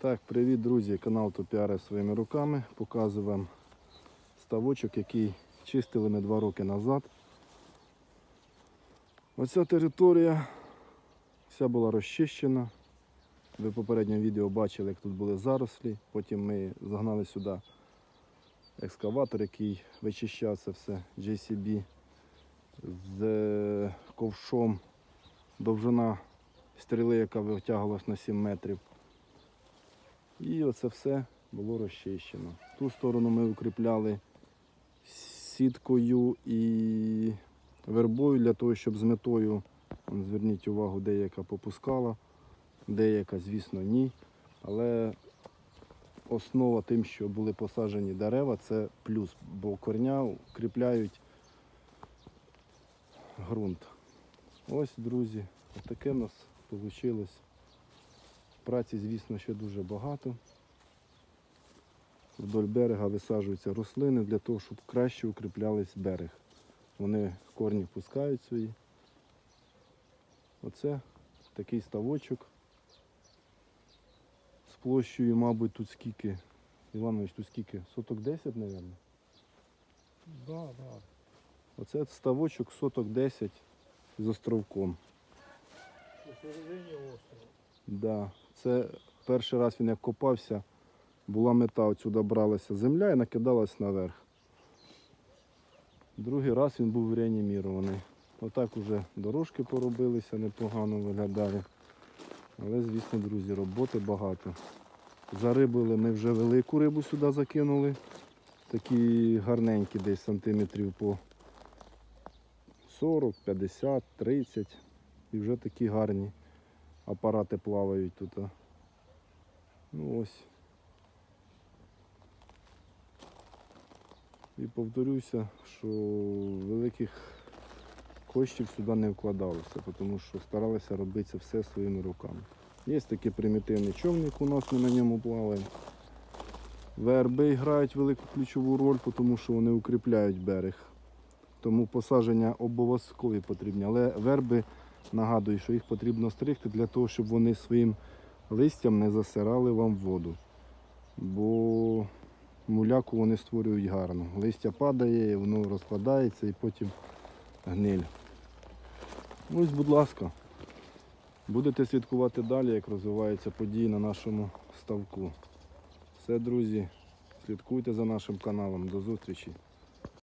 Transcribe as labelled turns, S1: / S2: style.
S1: Так, привіт, друзі! Канал Топіари своїми руками. Показую вам ставочок, який чистили ми два роки назад. Оця територія вся була розчищена. Ви в попередньому відео бачили, як тут були зарослі. Потім ми загнали сюди екскаватор, який вичищав це все, JCB з ковшом. Довжина стріли, яка витягувалась на 7 метрів. І оце все було розчищено. Ту сторону ми укріпляли сіткою і вербою для того, щоб з метою, зверніть увагу, деяка попускала, деяка, звісно, ні. Але основа тим, що були посаджені дерева, це плюс, бо корня укріпляють ґрунт. Ось, друзі, таке в нас вийшло. Праці, звісно, ще дуже багато. Вдоль берега висаджуються рослини для того, щоб краще укріплялись берег. Вони корні пускають свої. Оце такий ставочок з площею, мабуть, тут скільки. Іванович, тут скільки? Соток 10, мабуть?
S2: Да, да.
S1: Оце ставочок соток 10 з островком.
S2: Посередині острова.
S1: Да. Це перший раз він як копався, була мета, отсюди бралася земля і накидалась наверх. Другий раз він був реанімірований. Отак уже дорожки поробилися, непогано виглядає. Але, звісно, друзі, роботи багато. Зарибили ми вже велику рибу сюди закинули. Такі гарненькі десь сантиметрів по 40, 50, 30. І вже такі гарні апарати плавають тут. Ну ось. І повторюся, що великих коштів сюди не вкладалося, тому що старалися робити все своїми руками. Є такий примітивний човник у нас, ми на ньому плаваємо. Верби грають велику ключову роль, тому що вони укріпляють берег. Тому посадження обов'язкові потрібні. Але верби Нагадую, що їх потрібно стригти для того, щоб вони своїм листям не засирали вам воду. Бо муляку вони створюють гарно. Листя падає, воно розкладається і потім гниль. Ось, будь ласка, будете слідкувати далі, як розвиваються події на нашому ставку. Все, друзі, слідкуйте за нашим каналом. До зустрічі!